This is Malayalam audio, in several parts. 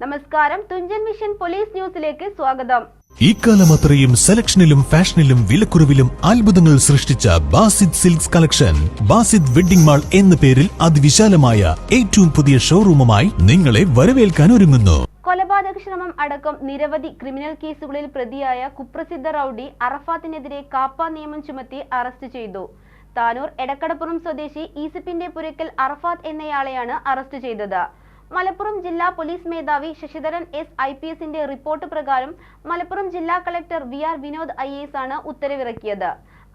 നമസ്കാരം. തുഞ്ചൻ മിഷൻ പോലീസ് ന്യൂസിലേക്ക് സ്വാഗതം. ഇക്കാലം അത്രയും സെലക്ഷനിലും ഫാഷനിലും വിലക്കുറവിലും അത്ഭുതങ്ങൾ സൃഷ്ടിച്ച Basid silks collection Basid wedding mall എന്ന പേരിൽ അതിവിശാലമായ ഏറ്റവും പുതിയ ഷോറൂമുമായി നിങ്ങളെ വരവേൽക്കാൻ ഒരുങ്ങുന്നു. കൊലപാതക ശ്രമം അടക്കം നിരവധി ക്രിമിനൽ കേസുകളിൽ പ്രതിയായ കുപ്രസിദ്ധ റൌഡി അറഫാത്തിനെതിരെ കാപ്പ നിയമം ചുമത്തി അറസ്റ്റ് ചെയ്തു. താനൂർ എടക്കടപ്പുറം സ്വദേശി ഈസിപ്പിന്റെ പുരക്കൽ അറഫാത്ത് എന്നയാളെയാണ് അറസ്റ്റ് ചെയ്തത്. മലപ്പുറം ജില്ലാ പോലീസ് മേധാവി ശശിധരൻ എസ് ഐ പി എസിന്റെ റിപ്പോർട്ട് പ്രകാരം മലപ്പുറം ജില്ലാ collector V R Vinod I S ആണ് ഉത്തരവിറക്കിയത്.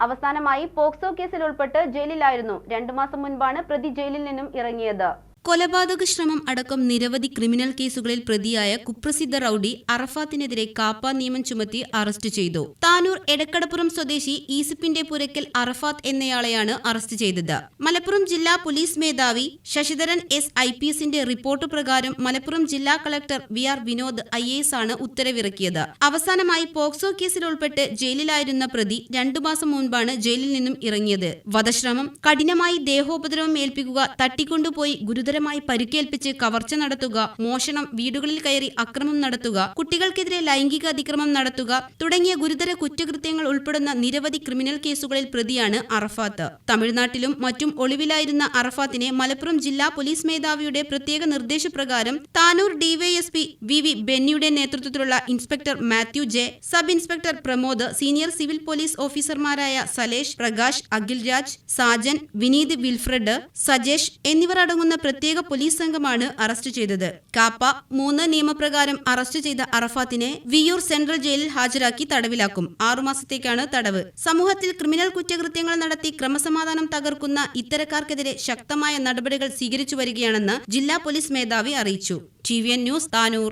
അവസാനമായി പോക്സോ കേസിൽ ഉൾപ്പെട്ട് ജയിലിലായിരുന്നു. രണ്ടു മാസം മുൻപാണ് പ്രതി ജയിലിൽ നിന്നും ഇറങ്ങിയത്. കൊലപാതക ശ്രമം അടക്കം നിരവധി ക്രിമിനൽ കേസുകളിൽ പ്രതിയായ കുപ്രസിദ്ധ റൌഡി അറഫാത്തിനെതിരെ കാപ്പ നിയമം ചുമത്തി അറസ്റ്റ് ചെയ്തു. താനൂർ എടക്കടപ്പുറം സ്വദേശി ഈസിപ്പിന്റെ പുരക്കൽ അറഫാത്ത് എന്നയാളെയാണ് അറസ്റ്റ് ചെയ്തത്. മലപ്പുറം ജില്ലാ പോലീസ് മേധാവി ശശിധരൻ എസ് ഐ പി എസിന്റെ റിപ്പോർട്ട് പ്രകാരം മലപ്പുറം ജില്ലാ collector V R Vinod I S ആണ് ഉത്തരവിറക്കിയത്. അവസാനമായി പോക്സോ കേസിൽ ഉൾപ്പെട്ട് ജയിലിലായിരുന്ന പ്രതി രണ്ടു മാസം മുൻപാണ് ജയിലിൽ നിന്നും ഇറങ്ങിയത്. വധശ്രമം കഠിനമായി ദേഹോപദ്രവം ഏൽപ്പിക്കുക തട്ടിക്കൊണ്ടുപോയി ഗുരുതരമായി പരിക്കേൽപ്പിച്ച് കവർച്ച നടത്തുക മോഷണം വീടുകളിൽ കയറി അക്രമം നടത്തുക കുട്ടികൾക്കെതിരെ ലൈംഗിക അതിക്രമം നടത്തുക തുടങ്ങിയ ഗുരുതര കുറ്റകൃത്യങ്ങൾ ഉൾപ്പെടുന്ന നിരവധി ക്രിമിനൽ കേസുകളിൽ പ്രതിയാണ് അറഫാത്ത്. തമിഴ്നാട്ടിലും മറ്റും ഒളിവിലായിരുന്ന അറഫാത്തിനെ മലപ്പുറം ജില്ലാ പോലീസ് മേധാവിയുടെ പ്രത്യേക നിർദ്ദേശപ്രകാരം താനൂർ ഡിവൈഎസ്പി വി വി ബെന്നിയുടെ നേതൃത്വത്തിലുള്ള inspector Mathew J sub inspector Pramod senior civil police ഓഫീസർമാരായ സലേഷ് പ്രകാശ് അഖിൽ രാജ് സാജൻ വിനീത് വിൽഫ്രഡ് സജേഷ് എന്നിവർ അടങ്ങുന്ന പ്രത്യേക പോലീസ് സംഘമാണ് അറസ്റ്റ് ചെയ്തത്. കാപ്പ മൂന്ന് നിയമപ്രകാരം അറസ്റ്റ് ചെയ്ത അറഫാത്തിനെ വിയൂർ സെൻട്രൽ ജയിലിൽ ഹാജരാക്കി തടവിലാക്കും. ആറുമാസത്തേക്കാണ് തടവ്. സമൂഹത്തിൽ ക്രിമിനൽ കുറ്റകൃത്യങ്ങൾ നടത്തി ക്രമസമാധാനം തകർക്കുന്ന ഇത്തരക്കാർക്കെതിരെ ശക്തമായ നടപടികൾ സ്വീകരിച്ചു വരികയാണെന്ന് ജില്ലാ പോലീസ് മേധാവി അറിയിച്ചു. T V N news Tanur.